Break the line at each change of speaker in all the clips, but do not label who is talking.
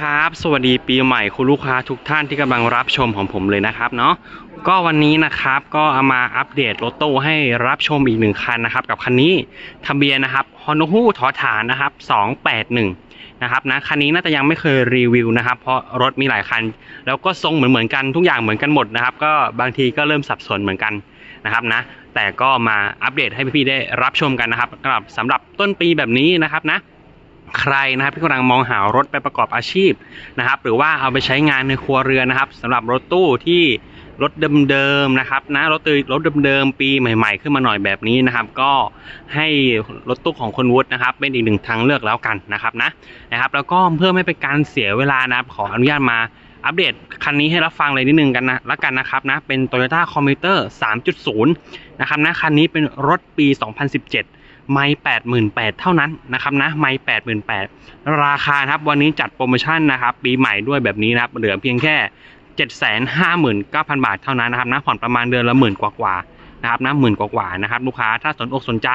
ครับ สวัสดีปีใหม่คุณลูกค้าทุกท่านที่กำลังรับชมของผมเลยนะครับเนาะก็วันนี้นะครับก็เอามาอัปเดตรถตู้ให้รับชมอีกหนึ่งคันนะครับ กับคันนี้ทะเบียนนะครับฮอนฮูทอฐานนะครับ281นะครับนะคันนี้น่าจะยังไม่เคยรีวิวนะครับ เพราะรถมีหลายคัน แล้วก็ทรงเหมือนเหมือนกันทุกอย่างเหมือนกันหมดนะครับ ก็บางทีก็เริ่มสับสนเหมือนกันนะครับนะ แต่ก็มาอัปเดตให้พี่ๆได้รับชมกันนะครับสำหรับสำหรับต้นปีแบบนี้นะครับนะใครนะครับที่กำลังมองหารถไปประกอบอาชีพนะครับ หรือว่าเอาไปใช้งานในครัวเรือนนะครับสำหรับรถตู้ที่รถเดิมๆนะครับนะรถตู้รถเดิมๆปีใหม่ ๆ ขึ้นมาหน่อยแบบนี้นะครับ ก็ให้รถตู้ของคนวุฒินะครับ เป็นอีกหนึ่งทางเลือกแล้วกันนะครับนะนะครับ แล้วก็เพื่อไม่เป็นการเสียเวลานะครับขออนุญาตมา อัปเดตคันนี้ให้รับฟังเลยนิดนึงกันนะละกันนะครับนะเป็น Toyota Commuter 3.0 นะครับนะคันนี้เป็นรถปี 2017 ไม่แปดหมื่นแปดเท่านั้นนะครับนะไม่แปดหมื่นแปดราคาครับวันนี้จัดโปรโมชั่นนะครับปีใหม่ด้วยแบบนี้นะครับเหลือเพียงแค่เจ็ดแสนห้าหมื่นเก้าพันบาทเท่านั้นนะครับนะผ่อนประมาณเดือนละหมื่นกว่าๆนะครับนะหมื่นกว่าๆนะครับลูกค้าถ้าสนอกสนใจ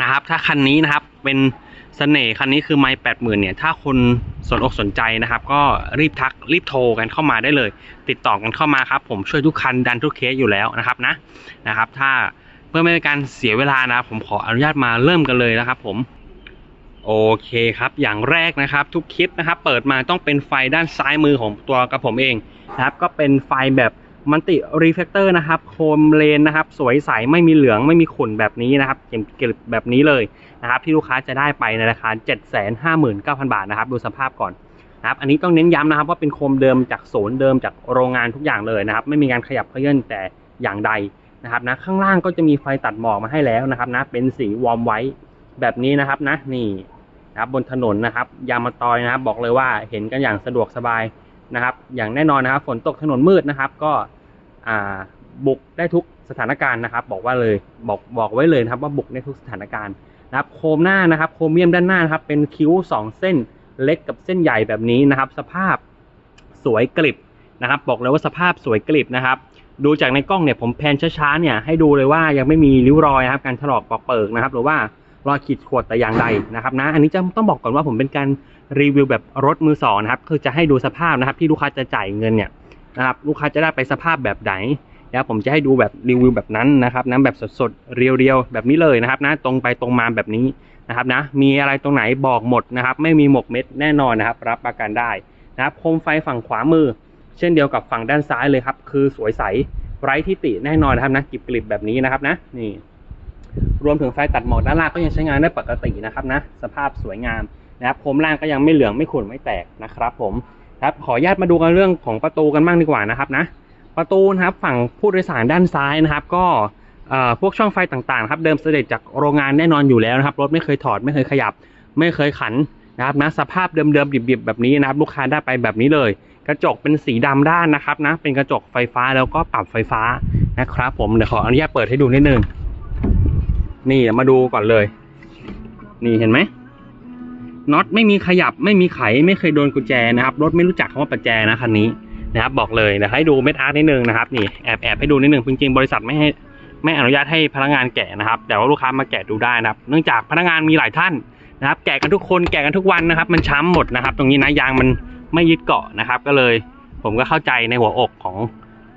นะครับถ้าคันนี้นะครับเป็น เสน่ห์คันนี้คือไม่แปดหมื่นเนี่ย ถ้าคนสนอกสนใจนะครับ ก็รีบทักรีบโทรกันเข้ามาได้เลย ติดต่อกันเข้ามาครับ ผมช่วยทุกคันดันทุกเคสอยู่แล้วนะครับนะนะครับ ถ้าเพื่อไม่เป็นการเสียเวลานะครับผมขออนุญาตมาเริ่มกันเลยนะครับ ผมโอเคครับ อย่างแรกนะครับ ทุกคลิปนะครับ เปิดมาต้องเป็นไฟด้านซ้ายมือของตัวกระผมเองนะครับ ก็เป็นไฟแบบ มันติรีเฟกเตอร์นะครับโคมเลนนะครับ สวยใสไม่มีเหลืองไม่มีขุ่นแบบนี้นะครับเก็บแบบนี้เลยนะครับที่ลูกค้าจะได้ไปในราคา 759,000 บาทนะครับ ดูสภาพก่อนนะครับอันนี้ต้องเน้นย้ำนะครับว่าเป็นโคมเดิมจากศูนย์เดิมจากโรงงานทุกอย่างเลยนะครับ ไม่มีการขยับเขยื่นแต่อย่างใดนะครับนะข้างล่างก็จะมีไฟตัดหมอกมาให้แล้วนะครับนะเป็นสีวอร์มไว้แบบนี้นะครับนะนี่นะครับบนถนนนะครับ ยางมาตอยนะครับ บอกเลยว่าเห็นกันอย่างสะดวกสบาย นะครับ อย่างแน่นอนนะครับฝนตกถนนมืดนะครับ ก็บุกได้ทุกสถานการณ์นะครับ บอกว่าเลยบอกบอกไว้เลยนะครับว่าบุกได้ทุกสถานการณ์นะครับ โคมหน้านะครับ โครเมียมด้านหน้านะครับ เป็นคิ้วสองเส้นเล็กกับเส้นใหญ่แบบนี้นะครับ สภาพสวยกริบนะครับ บอกเลยว่าสภาพสวยกริบนะครับ ดูจากในกล้องเนี่ยผมแพนช้าๆเนี่ยให้ดูเลยว่ายังไม่มีริ้วรอยนะครับ การถลอกปอกเปิกนะครับ หรือว่ารอยขีดข่วนแต่อย่างใดนะครับนะ อันนี้จะต้องบอกก่อนว่าผมเป็นการ รีวิวแบบรถมือสองนะครับคือจะให้ดูสภาพนะครับที่ลูกค้าจะจ่ายเงินเนี่ยนะครับลูกค้าจะได้ไปสภาพแบบไหนนะครับผมจะให้ดูแบบรีวิวแบบนั้นนะครับนะแบบสดๆเรียวๆแบบนี้เลยนะครับนะตรงไปตรงมาแบบนี้นะครับนะมีอะไรตรงไหนบอกหมดนะครับ ไม่มีหมกเม็ดแน่นอนนะครับ รับประกันได้นะครับโคมไฟฝั่งขวามือ เช่นเดียวกับฝั่งด้านซ้ายเลยครับ คือสวยใสไร้ที่ติแน่นอนนะครับนะกริบกริบแบบนี้นะครับนะนี่ รวมถึงไฟตัดหมอกด้านล่างก็ยังใช้งานได้ปกตินะครับนะสภาพสวยงาม นะครับโคมล่างก็ยังไม่เหลืองไม่ขุ่นไม่แตกนะครับผมครับขออนุญาตมาดูกันเรื่องของประตูกันบ้างดีกว่านะครับนะประตูนะครับฝั่งผู้โดยสารด้านซ้ายนะครับ ก็พวกช่องไฟต่างๆครับเดิมเสด็จจากโรงงานแน่นอนอยู่แล้วนะครับรถไม่เคยถอดไม่เคยขยับ ไม่เคยขันนะครับนะสภาพเดิมๆดิบๆแบบนี้นะครับลูกค้าได้ไปแบบนี้เลย กระจกเป็นสีดำด้านนะครับนะเป็นกระจกไฟฟ้าแล้วก็ปรับไฟฟ้านะครับผมเดี๋ยวขออนุญาตเปิดให้ดูนิดนึงนี่มาดูก่อนเลย นี่เห็นไหม น็อตไม่มีขยับไม่มีไขไม่เคยโดนกุญแจนะครับรถไม่รู้จักคำว่าประแจนะคันนี้นะครับบอกเลยเดี๋ยวให้ดูเม็ดอาร์ตนิดนึงนะครับนี่แอบแอบให้ดูนิดนึงจริงๆบริษัทไม่ให้ไม่อนุญาตให้พนักงานแกะนะครับ แต่ว่าลูกค้ามาแกะดูได้นะครับ เนื่องจากพนักงานมีหลายท่านนะครับ แกะกันทุกคนแกะกันทุกวันนะครับ มันช้ำหมดนะครับ ตรงนี้นะยางมันไม่ยึดเกาะนะครับ ก็เลยผมก็เข้าใจในหัวอกของ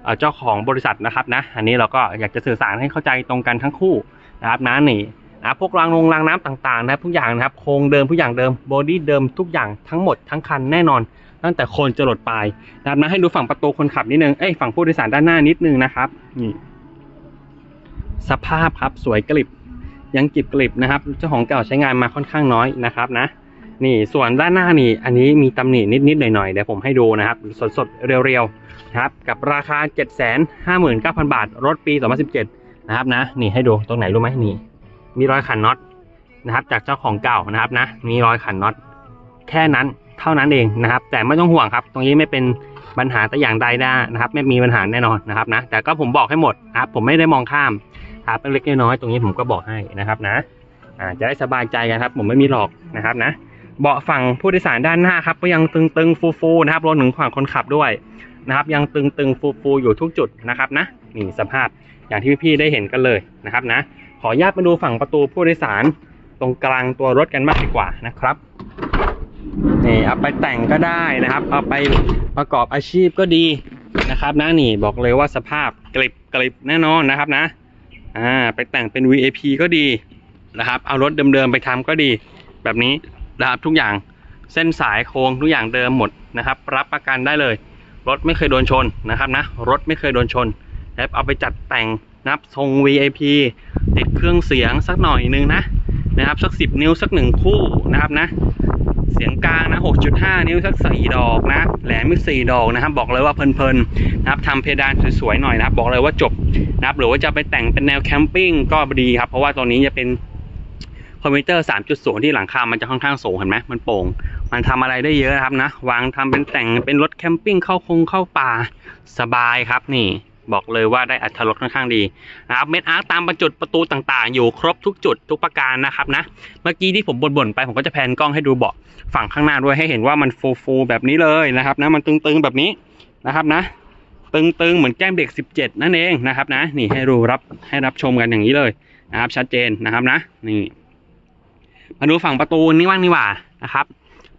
เอ่อเจ้าของบริษัทนะครับนะ อันนี้เราก็อยากจะสื่อสารให้เข้าใจตรงกันทั้งคู่นะครับนะนี่ นะพวกรางลงรางน้ำต่างๆนะครับทุกอย่างนะครับโครงเดิมทุกอย่างเดิมบอดี้เดิมทุกอย่างทั้งหมดทั้งคันแน่นอน ตั้งแต่โคนจรดปลายนะครับนะให้ดูฝั่งประตูคนขับนิดนึงเอ้ยฝั่งผู้โดยสารด้านหน้านิดนึงนะครับนี่สภาพครับสวยกริบยังกริบกริบนะครับ เจ้าของเก่าใช้งานมาค่อนข้างน้อยนะครับนะนี่ส่วนด้านหน้านี่อันนี้มีตำหนินิดๆหน่อยๆเดี๋ยวผมให้ดูนะครับ สดๆเรียวๆครับกับราคา 759,000 บาท รถปี 2017 นะครับนะนี่ให้ดูตรงไหนรู้ไหมนี่ มีรอยขันน็อตนะครับ จากเจ้าของเก่านะครับนะ มีรอยขันน็อตแค่นั้นเท่านั้นเองนะครับ แต่ไม่ต้องห่วงครับ ตรงนี้ไม่เป็นปัญหาแต่อย่างใดนะนะครับ ไม่มีปัญหาแน่นอนนะครับนะ แต่ก็ผมบอกให้หมดครับ ผมไม่ได้มองข้ามครับเล็กน้อยตรงนี้ผมก็บอกให้นะครับนะอ่าจะได้สบายใจกันครับ ผมไม่มีหลอกนะครับนะ เบาะฝั่งผู้โดยสารด้านหน้าครับ ก็ยังตึงๆฟูๆนะครับรวมถึงฝั่งคนขับด้วยนะครับ ยังตึงๆฟูๆอยู่ทุกจุดนะครับนะนี่สภาพอย่างที่พี่ๆได้เห็นกันเลยนะครับนะ ขออนุญาตมาดูฝั่งประตูผู้โดยสารตรงกลางตัวรถกันมากดีกว่านะครับนี่เอาไปแต่งก็ได้นะครับ เอาไปประกอบอาชีพก็ดีนะครับนะนี่บอกเลยว่าสภาพกริบกริบแน่นอนนะครับนะอ่าไปแต่งเป็น VAP ก็ดีนะครับ เอารถเดิมๆไปทำก็ดี แบบนี้นะครับทุกอย่างเส้นสายโครงทุกอย่างเดิมหมดนะครับ รับประกันได้เลย รถไม่เคยโดนชนนะครับนะรถไม่เคยโดนชนแล้วเอาไปจัดแต่ง นะครับทรง VIP ติดเครื่องเสียงสักหน่อยนึงนะนะครับสัก 10 นิ้วสักหนึ่งคู่นะครับนะ เสียงกลางนะ 6.5 นิ้วสักสี่ดอกนะ แหลมอีกสี่ดอกนะครับ บอกเลยว่าเพลินๆนะครับทำเพดานสวยๆหน่อยนะครับบอกเลยว่าจบนะครับหรือว่าจะไปแต่งเป็นแนวแคมปิ้งก็ดีครับ เพราะว่าตัวนี้จะเป็นคอมพิวเตอร์ 3.0 ที่หลังคา มันจะค่อนข้างสูงเห็นไหมมันโป่ง มันทำอะไรได้เยอะนะครับนะ วางทำเป็นแต่งเป็นรถแคมปิ้งเข้าคงเข้าป่าสบายครับนี่ บอกเลยว่าได้อัตรถรสค่อนข้างดีนะครับเม็ดอาร์ตตามประจุดประตูต่างๆ อยู่ครบทุกจุดทุกประการนะครับนะเมื่อกี้ที่ผมบ่นๆไปผมก็จะแพนกล้องให้ดูเบาะฝั่งข้างหน้าด้วยให้เห็นว่ามันฟูๆแบบนี้เลยนะครับนะมันตึงๆแบบนี้นะครับนะ ตึงๆเหมือนแก้มเด็ก 17 นั่นเองนะครับนะนี่ให้รู้รับให้รับชมกันอย่างนี้เลยนะครับชัดเจนนะครับนะนี่มาดูฝั่งประตูนี่ว่างนี่หว่านะครับ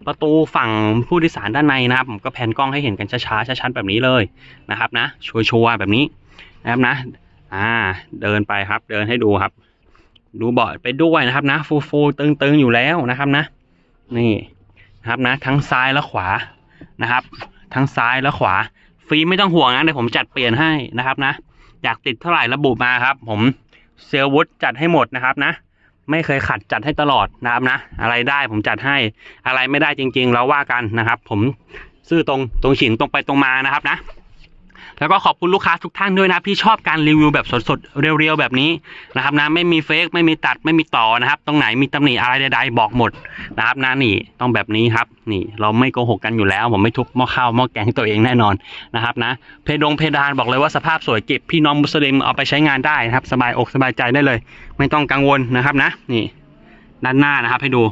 ประตูฝั่งผู้โดยสารด้านในนะครับ ผมก็แพนกล้องให้เห็นกันช้าๆชัดๆแบบนี้เลยนะครับนะชัวร์ๆแบบนี้นะครับนะ อ่า เดินไปครับ เดินให้ดูครับ ดูเบาะไปด้วยนะครับนะ ฟูฟูๆตึงๆอยู่แล้วนะครับนะ นี่นะครับนะ ทั้งซ้ายและขวานะครับ ทั้งซ้ายและขวาฟรีไม่ต้องห่วงนะเดี๋ยวผมจัดเปลี่ยนให้นะครับนะ อยากติดเท่าไหร่ระบุมาครับ ผมเซลวุฒจัดให้หมดนะครับนะ ไม่เคยขัดจัดให้ตลอดนะครับนะ อะไรได้ผมจัดให้อะไรไม่ได้จริงๆเราว่ากันนะครับ ผมซื่อตรงตรงฉิงตรงไปตรงมานะครับนะ แล้วก็ขอบคุณลูกค้าทุกท่านด้วยนะที่ชอบการรีวิวแบบสดๆ เรียวๆ แบบนี้นะครับนะไม่มีเฟกไม่มีตัดไม่มีต่อนะครับ ตรงไหนมีตำหนิอะไรใดๆบอกหมดนะครับนะนี่ต้องแบบนี้ครับ นี่เราไม่โกหกกันอยู่แล้ว ผมไม่ทุบหม้อข้าวหม้อแกงตัวเองแน่นอนนะครับนะเพดงเพดานบอกเลยว่าสภาพสวยเก็บพี่น้องมุสลิมเอาไปใช้งานได้นะครับ สบายอกสบายใจได้เลย ไม่ต้องกังวลนะครับนะ นี่ด้านหน้านะครับให้ดู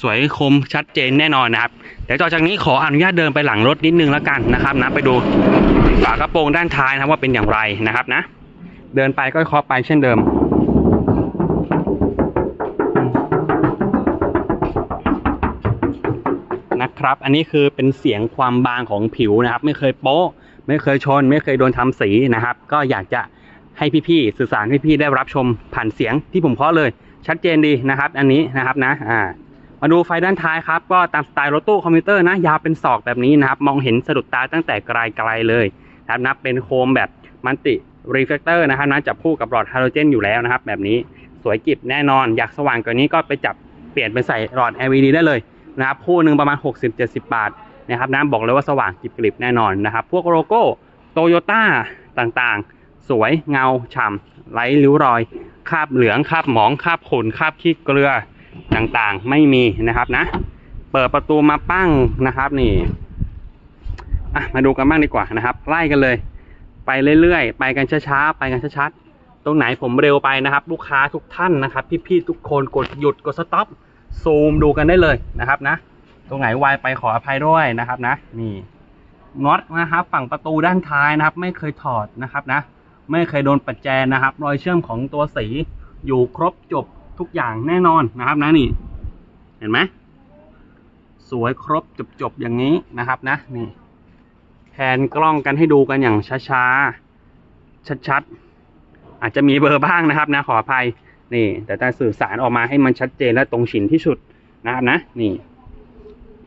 สวยคมชัดเจนแน่นอนนะครับ เดี๋ยวต่อจากนี้ขออนุญาตเดินไปหลังรถนิดนึงแล้วกันนะครับนะไปดู ฝากระโปรงด้านท้ายนะครับว่าเป็นอย่างไรนะครับนะ เดินไปก็เคาะไปเช่นเดิม นะครับ อันนี้คือเป็นเสียงความบางของผิวนะครับ ไม่เคยโป๊ะ ไม่เคยชน ไม่เคยโดนทำสีนะครับ ก็อยากจะให้พี่ๆสื่อสารให้พี่ได้รับชมผ่านเสียงที่ผมเคาะเลย ชัดเจนดีนะครับ อันนี้นะครับนะอ่ามาดูไฟด้านท้ายครับ ก็ตามสไตล์รถตู้คอมพิวเตอร์นะ ยาวเป็นศอกแบบนี้นะครับ มองเห็นสะดุดตาตั้งแต่ไกลๆเลย ครับนะเป็นโคมแบบมัลติรีเฟลเตอร์นะครับนะจับคู่กับหลอดฮาโลเจนอยู่แล้วนะครับ แบบนี้สวยกิบแน่นอน อยากสว่างกว่านี้ก็ไปจับเปลี่ยนไปใส่หลอด LED ได้เลยนะครับคู่หนึ่งประมาณ 60-70 บาทนะครับนะบอกเลยว่าสว่างกิบกริบแน่นอนนะครับ พวกโลโก้โตโยต้าต่างๆ สวยเงาฉ่ำไร้ริ้วรอยคราบเหลืองคราบหมองคราบขุ่นคราบขี้เกลือต่างๆ ไม่มีนะครับนะ เปิดประตูมาปั้งนะครับนี่ อะมาดูกันบ้างดีกว่านะครับ ไล่กันเลย ไปเรื่อยๆ ไปกันช้าๆ ไปกันชัดๆตรงไหนผมเร็วไปนะครับ ลูกค้าทุกท่านนะครับ พี่ๆทุกคนกดหยุดกดสต็อปซูมดูกันได้เลยนะครับนะ ตรงไหนไวไปขออภัยด้วยนะครับนะ นี่น็อตนะครับ ฝั่งประตูด้านท้ายนะครับ ไม่เคยถอดนะครับนะ ไม่เคยโดนปัดแจนะครับ รอยเชื่อมของตัวสีอยู่ครบจบทุกอย่างแน่นอนนะครับนะนี่ เห็นไหมสวยครบจบจบๆอย่างนี้นะครับนะนี่ แผนกล้องกันให้ดูกันอย่างช้าๆ ชัดๆ อาจจะมีเบอร์บ้างนะครับนะขออภัยนี่ แต่จะสื่อสารออกมาให้มันชัดเจนและตรงฉินที่สุดนะครับนะนี่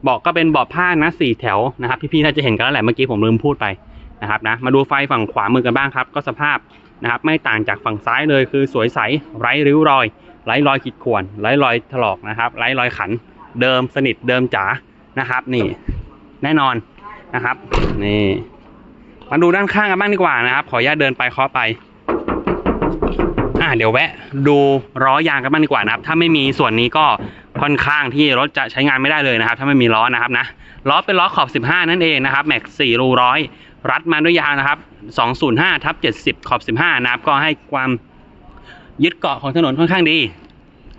บอกก็เป็นเบาะผ้านะสี่แถวนะครับ พี่ๆน่าจะเห็นกันแล้วแหละเมื่อกี้ผมลืมพูดไปนะครับนะมาดูไฟฝั่งขวามือกันบ้างครับ ก็สภาพนะครับไม่ต่างจากฝั่งซ้ายเลยคือสวยใสไร้ริ้วรอย ไร้รอยขีดข่วนไร้รอยถลอกนะครับ ไร้รอยขัน เดิมสนิทเดิมจ๋านะครับ นี่ แน่นอน นะครับ นี่ มาดูด้านข้างกันบ้างดีกว่านะครับ ขออนุญาตเดินไปเคาะไป อ่าเดี๋ยวแวะ ดูล้อยางกันบ้างดีกว่านะครับ ถ้าไม่มีส่วนนี้ก็ค่อนข้างที่รถจะใช้งานไม่ได้เลยนะครับ ถ้าไม่มีล้อนะครับนะล้อเป็นล้อขอบ 15 นั่นเองนะครับแม็ก4รูร้อยรัดมาด้วยยางนะครับ 205ทับ70 ขอบ 15 นะครับ ก็ให้ความยึดเกาะของถนนค่อนข้างดี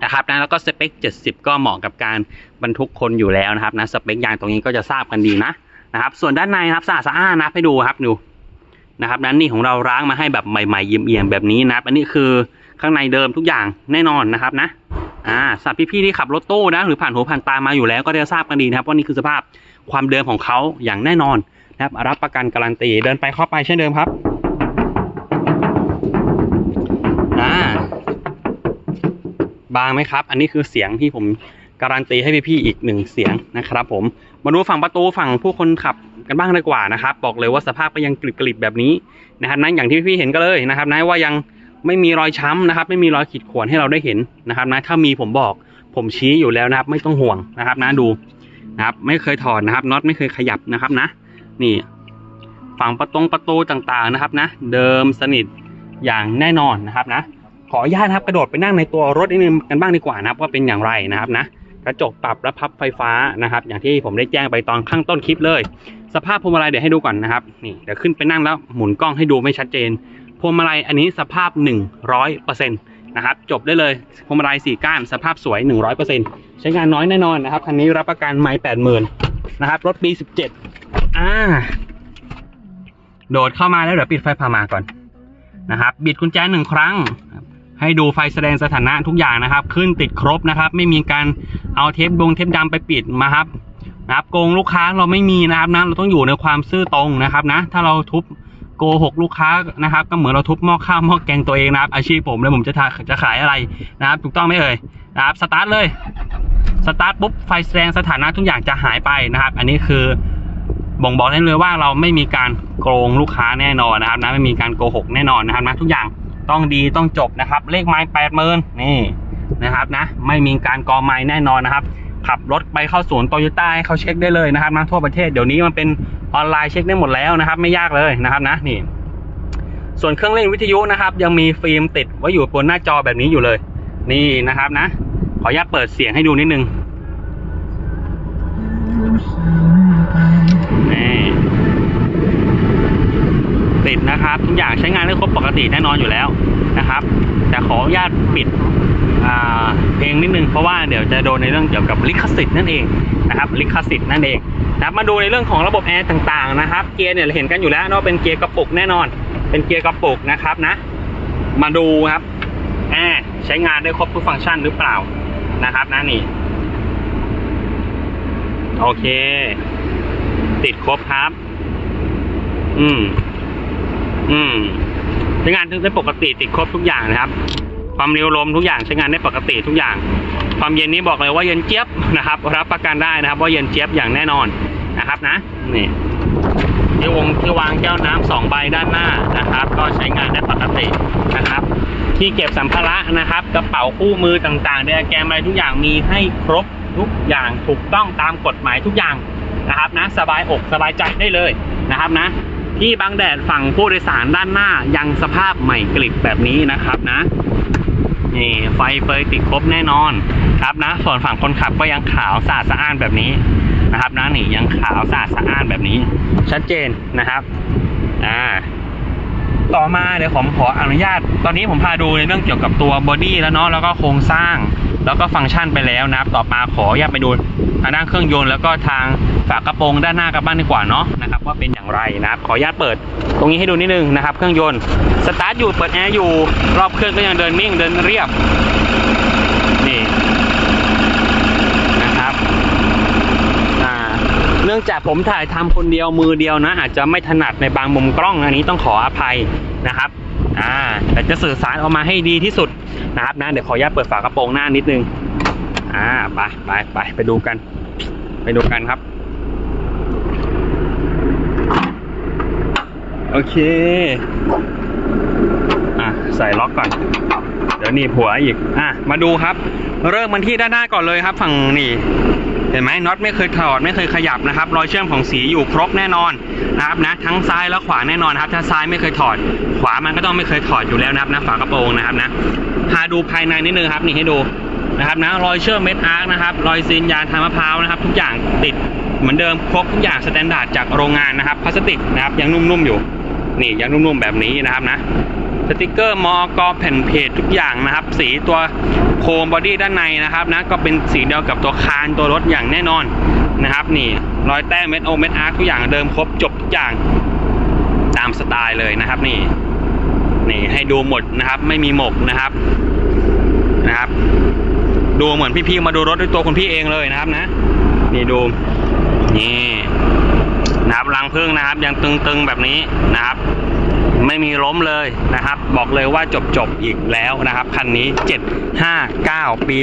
นะครับนะแล้วก็สเปค 70 ก็เหมาะกับการบรรทุกคนอยู่แล้วนะครับนะสเปคยางตรงนี้ก็จะทราบกันดีนะ นะครับ ส่วนด้านในนะครับสะอาดสะอ้านนะให้ดูครับดูนะครับนั้นนี่ของเราล้างมาให้แบบใหม่ๆเยี่ยมๆแบบนี้นะครับ อันนี้คือข้างในเดิมทุกอย่างแน่นอนนะครับนะอ่าสำหรับพี่ๆที่ขับรถตู้นะ หรือผ่านหูผ่านตามาอยู่แล้วก็จะทราบกันดีนะครับว่านี่คือสภาพความเดิมของเขาอย่างแน่นอนนะครับ รับประกันการันตีเดินไปเข้าไปเช่นเดิมครับอ่าบางไหมครับ อันนี้คือเสียงที่ผมการันตีให้พี่ๆอีกหนึ่งเสียงนะครับผม มาดูฝั่งประตูฝั่งผู้คนขับกันบ้างดีกว่านะครับ บอกเลยว่าสภาพก็ยังกริบๆแบบนี้นะครับนั้นอย่างที่พี่เห็นก็เลยนะครับนะว่ายังไม่มีรอยช้ำนะครับ ไม่มีรอยขีดข่วนให้เราได้เห็นนะครับนะถ้ามีผมบอกผมชี้อยู่แล้วนะครับ ไม่ต้องห่วงนะครับนะดูนะครับ ไม่เคยถอดนะครับน็อตไม่เคยขยับนะครับนะ นี่ฝั่งประตงประตูต่างๆนะครับนะ เดิมสนิทอย่างแน่นอนนะครับนะ ขออนุญาตครับกระโดดไปนั่งในตัวรถนิดนึงกันบ้างดีกว่านะครับว่าเป็นอย่างไรนะครับนะ ระจกปรับและพับไฟฟ้านะครับ อย่างที่ผมได้แจ้งไปตอนข้างต้นคลิปเลย สภาพพวงมาลัยเดี๋ยวให้ดูก่อนนะครับนี่เดี๋ยวขึ้นไปนั่งแล้วหมุนกล้องให้ดูไม่ชัดเจนพวงมาลัยอันนี้สภาพ 100%นะครับจบได้เลยพวงมาลัย4ก้านสภาพสวย 100%ใช้งานน้อยแน่นอนนะครับคันนี้รับประกันไม่80,000นะครับรถปี 17อ่าโดดเข้ามาแล้วเดี๋ยวปิดไฟพามาก่อนนะครับบิดกุญแจหนึ่งครั้ง ให้ดูไฟแสดงสถานะทุกอย่างนะครับ ขึ้นติดครบนะครับ ไม่มีการเอาเทปดงเทปดำไปปิดมาครับนะครับโกงลูกค้าเราไม่มีนะครับนะเราต้องอยู่ในความซื่อตรงนะครับนะ ถ้าเราทุบโกหกลูกค้านะครับ ก็เหมือนเราทุบหม้อข้าวหม้อแกงตัวเองนะครับ อาชีพผมเลยผมจะจะขายอะไรนะครับ ถูกต้องไหมเอ่ยนะครับสตาร์ทเลยสตาร์ทปุ๊บไฟแสดงสถานะทุกอย่างจะหายไปนะครับ อันนี้คือบ่งบอกได้เลยว่าเราไม่มีการโกงลูกค้าแน่นอนนะครับนะไม่มีการโกหกแน่นอนนะครับนะทุกอย่าง ต้องดีต้องจบนะครับ เลขไม้แปดหมื่นนี่นะครับนะ ไม่มีการกอไม้แน่นอนนะครับ ขับรถไปเข้าศูนย์โตโยต้าให้เขาเช็คได้เลยนะครับนะทั่วประเทศเดี๋ยวนี้มันเป็นออนไลน์เช็คได้หมดแล้วนะครับ ไม่ยากเลยนะครับนะนี่ ส่วนเครื่องเล่นวิทยุนะครับ ยังมีฟิล์มติดไว้อยู่บนหน้าจอแบบนี้อยู่เลย นี่นะครับนะ ขออนุญาตเปิดเสียงให้ดูนิดนึงนี่ ติดนะครับ ทุกอย่างใช้งานได้ครบปกติแน่นอนอยู่แล้วนะครับ แต่ขออนุญาตปิดเพลงนิดนึงเพราะว่าเดี๋ยวจะโดนในเรื่องเกี่ยวกับลิขสิทธิ์นั่นเองนะครับลิขสิทธิ์นั่นเองนะมาดูในเรื่องของระบบแอร์ต่างๆนะครับ เกียร์เนี่ยเราเห็นกันอยู่แล้วเนาะเป็นเกียร์กระปุกแน่นอน เป็นเกียร์กระปุกนะครับนะ มาดูครับแอร์ใช้งานได้ครบทุกฟังก์ชันหรือเปล่านะครับนะนี่โอเค ติดครบครับ อืม อืมใช้งานได้ปกติติดครบทุกอย่างนะครับ ความเร็วลมทุกอย่างใช้งานได้ปกติทุกอย่าง ความเย็นนี้บอกเลยว่าเย็นเจี๊ยบนะครับ รับประกันได้นะครับ ว่าเย็นเจี๊ยบอย่างแน่นอนนะครับนะนี่ที่วงที่วางแก้วน้ำสองใบด้านหน้านะครับ ก็ใช้งานได้ปกตินะครับ ที่เก็บสัมภาระนะครับ กระเป๋าคู่มือต่างๆเดแกมอะไรทุกอย่างมีให้ครบทุกอย่างถูกต้องตามกฎหมายทุกอย่างนะครับนะ สบายอกสบายใจได้เลยนะครับนะ ที่บางแดดฝั่งผู้โดยสารด้านหน้ายังสภาพใหม่กลิบแบบนี้นะครับนะนี่ไฟเฟยติดครบแน่นอนครับนะ ส่วนฝั่งคนขับก็ยังขาวสะอาดสะอ้านแบบนี้นะครับนะนี่ยังขาวสะอาดสะอ้านแบบนี้ ชัดเจนนะครับอ่าต่อมาเดี๋ยวผมขออนุญาต ตอนนี้ผมพาดูในเรื่องเกี่ยวกับตัวบอดี้แล้วเนาะแล้วก็โครงสร้าง แล้วก็ฟังก์ชันไปแล้วนะครับ ต่อมาขออนุญาตไปดูทางด้านเครื่องยนต์แล้วก็ทางฝากระโปรงด้านหน้ากันบ้างดีกว่าเนาะนะครับว่าเป็นอย่างไรนะครับขออนุญาตเปิด ตรงนี้ให้ดูนิดนึงนะครับ เครื่องยนต์สตาร์ทอยู่เปิดแอร์อยู่รอบเครื่องก็ยังเดินนิ่งเดินเรียบนี่นะครับอ่าเนื่องจากผมถ่ายทำคนเดียวมือเดียวนะอาจจะไม่ถนัดในบางมุมกล้องอันนี้ต้องขออภัยนะครับ อ่าแต่จะสื่อสารออกมาให้ดีที่สุดนะครับนะเดี๋ยวขออนุญาตเปิดฝากระโปรงหน้านิดนึงอ่าไปไปไปไปดูกัน ไปดูกันครับ โอเค อะใส่ล็อกก่อน เดี๋ยวนี่ผัวอีก อะมาดูครับ เริ่มมันที่ด้านหน้าก่อนเลยครับ ฝั่งนี่ เห็นไหมน็อตไม่เคยถอดไม่เคยขยับนะครับ รอยเชื่อมของสีอยู่ครบแน่นอนนะครับนะทั้งซ้ายและขวาแน่นอนครับ ถ้าซ้ายไม่เคยถอด ขวามันก็ต้องไม่เคยถอดอยู่แล้วนะครับนะฝากระโปรงนะครับนะพาดูภายในนิดนึงครับนี่ให้ดูนะครับนะรอยเชื่อมเม็ดอาร์คนะครับรอยซีนยางทางมะพร้าวนะครับ ทุกอย่างติดเหมือนเดิมครบทุกอย่างสแตนดาร์ดจากโรงงานนะครับพลาสติกนะครับยังนุ่มๆอยู่ นี่ยังนุ่มๆแบบนี้นะครับนะสติกเกอร์มอกแผ่นเพจทุกอย่างนะครับ สีตัว โคมบอดี้ด้านในนะครับนะก็เป็นสีเดียวกับตัวคานตัวรถอย่างแน่นอนนะครับ นี่รอยแต้มเม็ดโอเม็ดอาร์ทุกอย่างเดิมครบจบทุกอย่างตามสไตล์เลยนะครับ นี่นี่ให้ดูหมดนะครับ ไม่มีหมกนะครับนะครับ ดูเหมือนพี่ๆมาดูรถด้วยตัวคุณพี่เองเลยนะครับนะ นี่ดูนี่นะครับรังพึ่งนะครับ ยังตึงๆแบบนี้นะครับ ไม่มีล้มเลยนะครับ บอกเลยว่าจบจบๆอีกแล้วนะครับ คันนี้ 759 ปี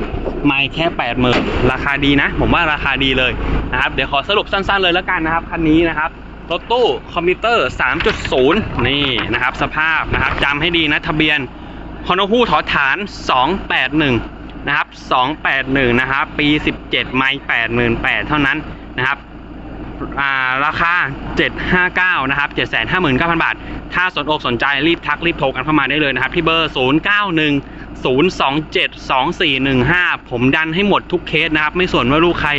17 ไม่แค่ 80,000 ราคาดีนะ ผมว่าราคาดีเลยนะครับ เดี๋ยวขอสรุปสั้นๆเลยแล้วกันนะครับ คันนี้นะครับรถตู้คอมพิวเตอร์ 3.0 นี่นะครับ สภาพนะครับจำให้ดีนะ ทะเบียนฮอนฮูถอฐาน 281 นะครับ 281 นะครับ ปี 17 ไม่ 88,000 เท่านั้นนะครับ ราคา 759 นะครับ 759,000 บาท ถ้าสนอกสนใจรีบทักรีบโทรกันเข้ามาได้เลยนะครับ ที่เบอร์ 091 027 2415 ผมดันให้หมดทุกเคสนะครับ ไม่สนว่าลูกใคร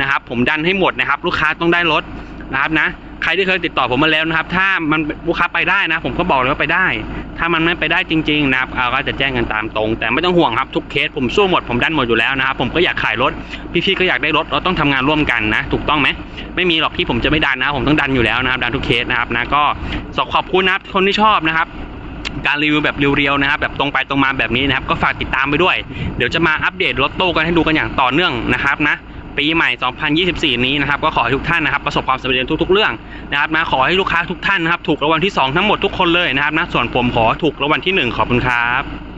นะครับ ผมดันให้หมดนะครับ ลูกค้าต้องได้รถนะครับนะ ใครที่เคยติดต่อผมมาแล้วนะครับ ถ้ามันลูกค้าไปได้นะ ผมก็บอกเลยว่าไปได้ ถ้ามันไม่ไปได้จริง ๆ นะครับเราก็จะแจ้งกันตามตรง แต่ไม่ต้องห่วงครับทุกเคสผมสู้หมดผมดันหมดอยู่แล้วนะครับ ผมก็อยากขายรถ พี่ๆก็อยากได้รถเราต้องทำงานร่วมกันนะ ถูกต้องไหมไม่มีหรอกที่ผมจะไม่ดันนะ ผมต้องดันอยู่แล้วนะครับดันทุกเคสนะครับนะก็ขอบคุณนะครับคนที่ชอบนะครับการรีวิวแบบเรียวๆนะครับแบบตรงไปตรงมาแบบนี้นะครับ ก็ฝากติดตามไปด้วย เดี๋ยวจะมาอัปเดตรถตู้กันให้ดูกันอย่างต่อเนื่องนะครับนะ ปีใหม่ 2024 นี้นะครับ ก็ขอให้ทุกท่านนะครับประสบความสำเร็จในทุก ๆ เรื่องนะครับนะขอให้ลูกค้าทุกท่านนะครับถูกรางวัลที่ 2 ทั้งหมดทุกคนเลยนะครับนะส่วนผมขอถูกรางวัลที่ 1 ขอบคุณครับ